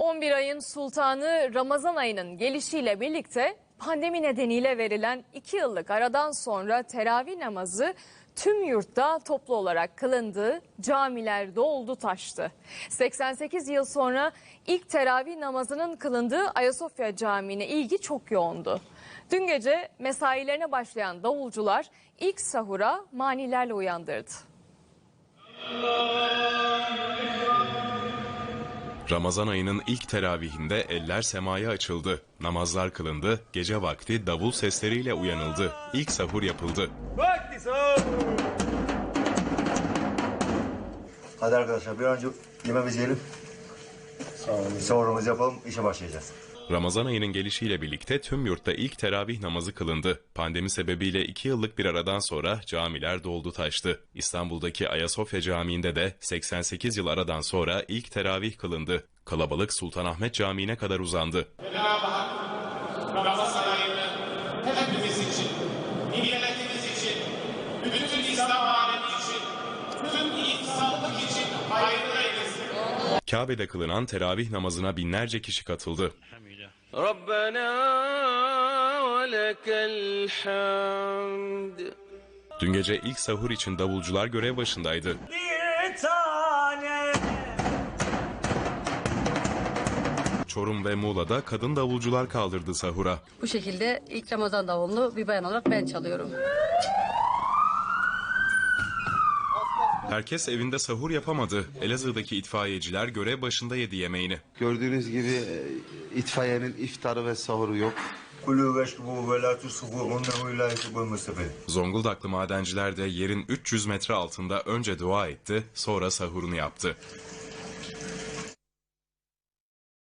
11 ayın sultanı Ramazan ayının gelişiyle birlikte pandemi nedeniyle verilen 2 yıllık aradan sonra teravih namazı tüm yurtta toplu olarak kılındı, camiler doldu taştı. 88 yıl sonra ilk teravih namazının kılındığı Ayasofya Camii'ne ilgi çok yoğundu. Dün gece mesailerine başlayan davulcular ilk sahura manilerle uyandırdı. Ramazan ayının ilk teravihinde eller semaya açıldı. Namazlar kılındı, gece vakti davul sesleriyle uyanıldı. İlk sahur yapıldı. Hadi arkadaşlar bir an önce yemeğimizi yiyelim. Sahurumuzu yapalım, işe başlayacağız. Ramazan ayının gelişiyle birlikte tüm yurtta ilk teravih namazı kılındı. Pandemi sebebiyle iki yıllık bir aradan sonra camiler doldu taştı. İstanbul'daki Ayasofya Camii'nde de 88 yıl aradan sonra ilk teravih kılındı. Kalabalık Sultanahmet Camii'ne kadar uzandı. Ramazan ayını hepimiz için, milletimiz için, bütün İslam alemi için, tüm insanlık için hayırlı eylesin. Kabe'de kılınan teravih namazına binlerce kişi katıldı. Rabbena ve lekel hamd. Dün gece ilk sahur için davulcular görev başındaydı. Çorum ve Muğla'da kadın davulcular kaldırdı sahura. Bu şekilde ilk Ramazan davulunu bir bayan olarak ben çalıyorum. Herkes evinde sahur yapamadı. Elazığ'daki itfaiyeciler görev başında yedi yemeğini. Gördüğünüz gibi e, itfaiyenin iftarı ve sahuru yok. Zonguldaklı madenciler de yerin 300 metre altında önce dua etti, sonra sahurunu yaptı.